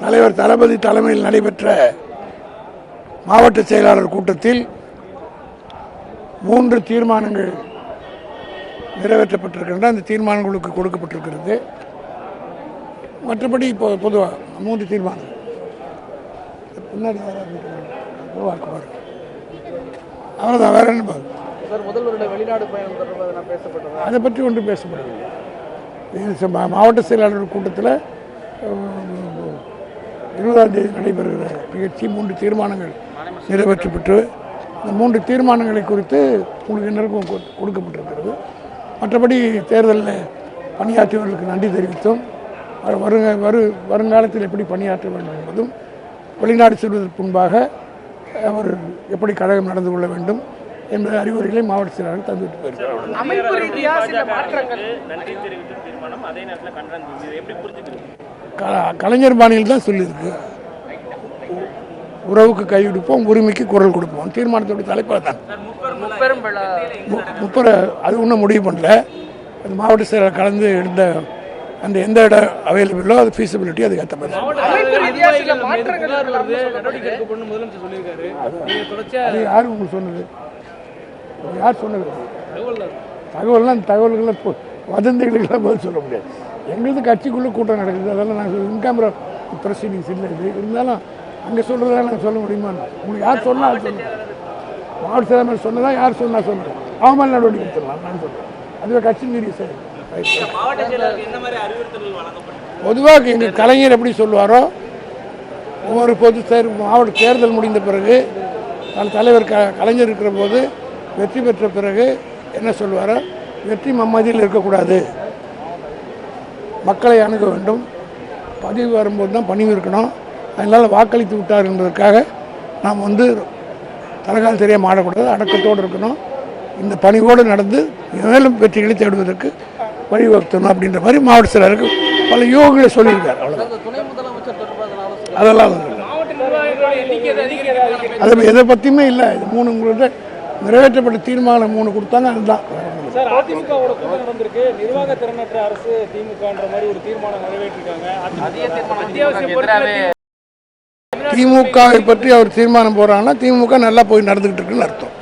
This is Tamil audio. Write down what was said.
தலைவர் தளபதி தலைமையில் நடைபெற்ற மாவட்ட செயலாளர் கூட்டத்தில் மூன்று தீர்மானங்கள் நிறைவேற்றப்பட்டிருக்கின்றன. அந்த தீர்மானங்களுக்கு கொடுக்கப்பட்டிருக்கிறது. மற்றபடி இப்போ பொதுவாக மூன்று தீர்மானம். பின்னாடி? உருவாக்குவார் அவ்வளோதான் வேற என்ன அதை பற்றி ஒன்றும் பேசப்படவில்லை. மாவட்ட செயலாளர் கூட்டத்தில் இருபதாம் தேதி நடைபெறுகிற நிகழ்ச்சி மூன்று தீர்மானங்கள் நிறைவேற்றப்பட்டு இந்த மூன்று தீர்மானங்களை குறித்து உங்களுக்கு எல்லாருக்கும் கொ- கொடுக்கப்பட்டிருக்கிறது. மற்றபடி தேர்தலில் பணியாற்றியவர்களுக்கு நன்றி தெரிவித்தோம். வரு- வருங்க வரு வருங்காலத்தில் எப்படி பணியாற்ற வேண்டும் என்பதும் வெளிநாடு செல்வதற்கு முன்பாக அவர் எப்படி கழகம் நடந்து கொள்ள வேண்டும் என்ற அறிவுரைகளை மாவட்ட செயலாளர் தந்துவிட்டு போயிருக்கிறார். க- கலைஞர் பாணியில் தான் சொல்லியிருக்கு. உறவுக்கு கை கொடுப்போம் உரிமைக்கு குரல் கொடுப்போம். தீர்மானத்தோட தலைப்பாக தான். முப்பெரும் விழா. மு- முப்பது அது இன்னும் முடிவு பண்ணல. அது மாவட்ட செயலர் கலந்து இருந்த அந்த எந்த இடம் அவைலபிளோ அது ஃபீஸிபிலிட்டி அதுக்கு ஏற்ற மாதிரி. அது யார் உங்களுக்கு சொன்னது? யார் சொன்னது? தகவல்லாம் தகவல்கள்லாம் இப்போ வதந்திகளுக்கெல்லாம் பதில் சொல்ல முடியாது. எங்களது கட்சிக்குள்ளே கூட்டம் நடக்குது. அதெல்லாம் நாங்கள் இன்கேமரா ப்ரொசீடிங்ஸ் இல்லை. இது இருந்தாலும் அங்கே சொல்கிறதெல்லாம் நாங்கள் சொல்ல முடியுமா? உங்களுக்கு யார் சொன்னால் அது சொல்லுங்க. மாவட்ட செயலாளர் சொன்னதா யார் சொன்னா சொல்லுங்க அவமான நடவடிக்கை எடுத்துடலாம். நான் சொல்கிறேன் அதுவே கட்சி மீறி சரி பொதுவாக எங்கள் கலைஞர் எப்படி சொல்லுவாரோ ஒவ்வொரு பொது தேர் மாவட்ட தேர்தல் முடிந்த பிறகு அந்த தலைவர் க கலைஞர் இருக்கிற போது வெற்றி பெற்ற பிறகு என்ன சொல்லுவாரோ வெற்றி மம்மதியில் இருக்கக்கூடாது. மக்களை அணுக வேண்டும். பதிவு வரும்போது தான் பணிவு இருக்கணும். அதனால் வாக்களித்து விட்டார் என்பதற்காக நாம் வந்து தலகால் சரியாக ஆடக்கூடாது அடக்கத்தோடு இருக்கணும். இந்த பணிவோடு நடந்து மேலும் வெற்றிகளை தேடுவதற்கு வழிவகுத்தணும் அப்படின்ற மாதிரி மாவட்ட செயலருக்கு பல யோகங்களை சொல்லியிருக்காரு. அவ்வளோதான் அதெல்லாம் அதை எதை பற்றியுமே இல்லை. இது மூணு உங்களுக்கு நிறைவேற்றப்பட்ட தீர்மானம் மூணு கொடுத்தாங்க அதுதான். சார் அதிமுகவோட கூட்டம் நடந்திருக்கு. நிர்வாக திறனற்ற அரசு திமுகன்ற மாதிரி ஒரு தீர்மானம் நிறைவேற்றிருக்காங்க. திமுகவை பற்றி அவர் தீர்மானம் போடுறாங்கன்னா திமுக நல்லா போய் நடந்துகிட்டு இருக்குன்னு அர்த்தம்.